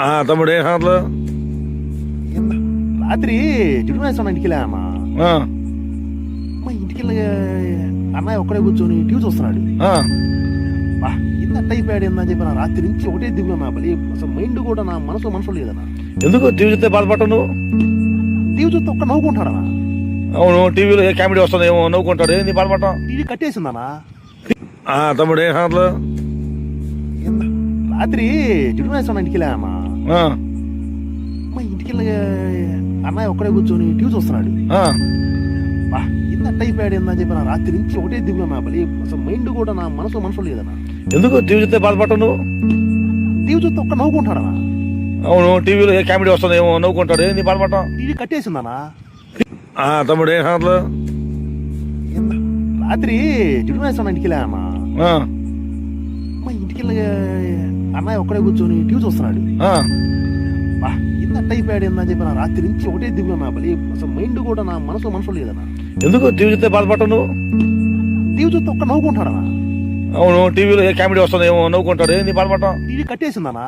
ఆ తమ్ముడు ఏం ఏందా? రాత్రి తిరుమలేశ్వరం ఇంటికి వెళ్ళామా ఆ, మా ఇంటికి అన్నయ్య ఒక్కడే కూర్చొని టీవీ చూస్తున్నాడు ఇంత అయిపోయాడు ఏందని చెప్పి నా రాత్రి నుంచి ఒకటే దిగులు నా బలి అసలు మైండ్ కూడా నా మనసు మనసు లేదన్నా ఎందుకు టీవీ చూస్తే బాధపడతావు నువ్వు టీవీ చూస్తే ఒక్క నవ్వుకుంటాడనా అవును టీవీలో ఏ కామెడీ వస్తుందేమో నవ్వుకుంటాడు ఏంది బాధపడతాం టీవీ కట్టేసిందనా ఆ తమ్ముడు ఏం ఏందా? రాత్రి తిరుమలేశ్వరం ఇంటికి వెళ్ళామా మా ఇంటికి వెళ్ళి అన్నయ్య ఒక్కడే కూర్చొని టీవీ చూస్తున్నాడు. బా ఇంత అయిపోయాడు ఏందని చెప్పి నా రాత్రి నుంచి ఒకటే నా బలి అసలు మైండ్ కూడా నా మనసు మనసు లేదన్నా ఎందుకు టీవీ చూస్తే బాధపడతావు నువ్వు? టీవీ చూస్తే ఒక్క నవ్వుకుంటాడనా అవును టీవీలో ఏ కామెడీ వస్తుందేమో నవ్వుకుంటాడు. ఏంది బాధపడతాం టీవీ కట్టేసిందనా ఆ తమ్ముడు ఏం సంగతులు? రాత్రి తిరుమలేశ్వరం ఇంటికి వెళ్ళామా మా ఇంటికి వెళ్ళి అన్నయ్య ఒక్కడే కూర్చొని టీవీ చూస్తున్నాడు. ఇంత అయిపోయాడు ఏందని చెప్పి నా రాత్రి నుంచి ఒకటే దిగులు నా బలి అసలు మైండ్ కూడా నా మనసు మనసు లేదన్నా. ఎందుకు టీవీ చూస్తే నువ్వు? టీవీ చూస్తే ఒక్క నవ్వుకుంటాడనా అవును టీవీలో ఏ కామెడీ వస్తుందేమో నవ్వుకుంటాడు ఏంది బాధపడతాం టీవీ కట్టేసిందనా